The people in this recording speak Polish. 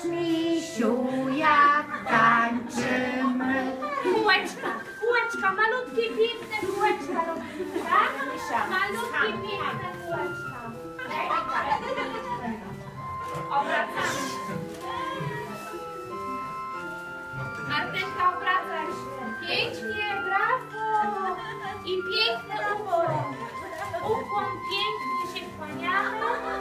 Pokaż misiu, jak tańczymy. Bułeczka, bułeczka, malutkie, piękne bułeczka robimy, tak? Malutkie, piękne bułeczka. Obracamy. Martynka, obracasz. Pięknie, brawo. I piękny ukłon. Ukłon piękny się kłaniamy.